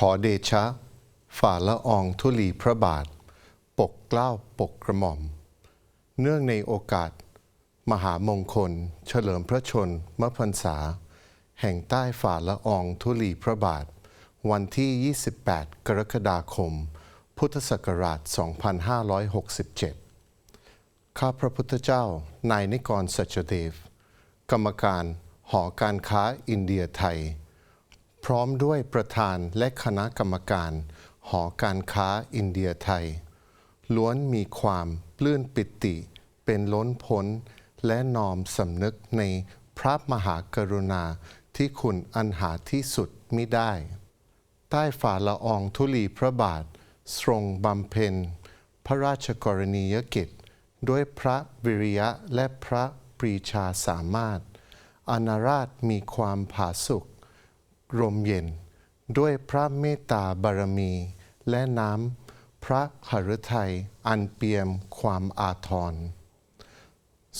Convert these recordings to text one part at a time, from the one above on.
ขอเดชะ ฝ่าละอองธุลีพระบาท ปกเกล้าปกกระหม่อม เนื่องในโอกาส มหามงคล เฉลิมพระชนมพรรษา แห่งใต้ฝ่าละอองธุลีพระบาท วันที่ 28 กรกฎาคม พุทธศักราช 2567 ข้าพระพุทธเจ้า นายนิกรสัจเดฟกรรมการหอการค้าอินเดียไทย พร้อมด้วยประธานและคณะกรรมการ หอการค้าอินเดียไทย ล้วนมีความปลื้นปิติ เป็นล้นพ้น และนอมสำนึกในพระมหากรุณาที่คุณอันหาที่สุดมิได้ ใต้ฝ่าละอองธุลีพระบาท ทรงบำเพ็ญ พระราชกรณียกิจ ด้วยพระวิริยะและพระปรีชาสามารถอาณาราชมีความผาสุก รมเย็น ด้วยพระเมตตาบารมี และน้ำพระหฤทัยอันเปี่ยมความอาทร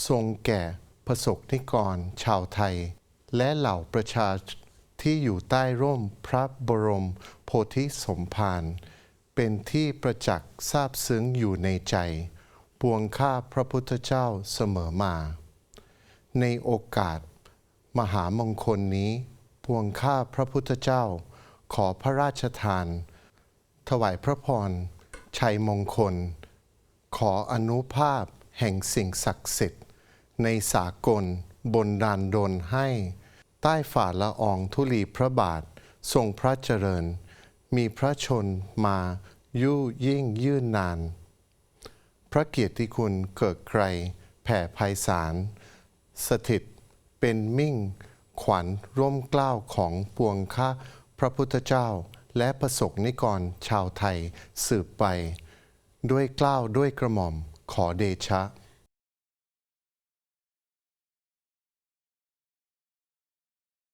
ทรงแก่ประสบนิกรชาวไทย และเหล่าประชาชนที่อยู่ใต้ร่มพระบรมโพธิสมภารเป็นที่ประจักษ์ทราบซึ้งอยู่ในใจ ปวงข้าพระพุทธเจ้าเสมอมา ในโอกาสมหามงคลนี้ ปวงข้าพระพุทธเจ้า ขอพระราชทาน ถวายพระพร ชัยมงคล ขออนุภาพแห่งสิ่งศักดิ์สิทธิ์ ในสากลบนดานดลให้ ใต้ฝ่าละอองธุลีพระบาททรงพระเจริญ มีพระชนมายู่ยิ่งยืนนาน พระเกียรติคุณเกิดไกรแผ่ไพศาลสถิตเป็นมิ่ง ขวัญร่วมเกล้าวของปวงข้าพระพุทธเจ้า และประสบนิกรชาวไทยสืบไป ด้วยเกล้าวด้วยกระหม่อมขอเดชะ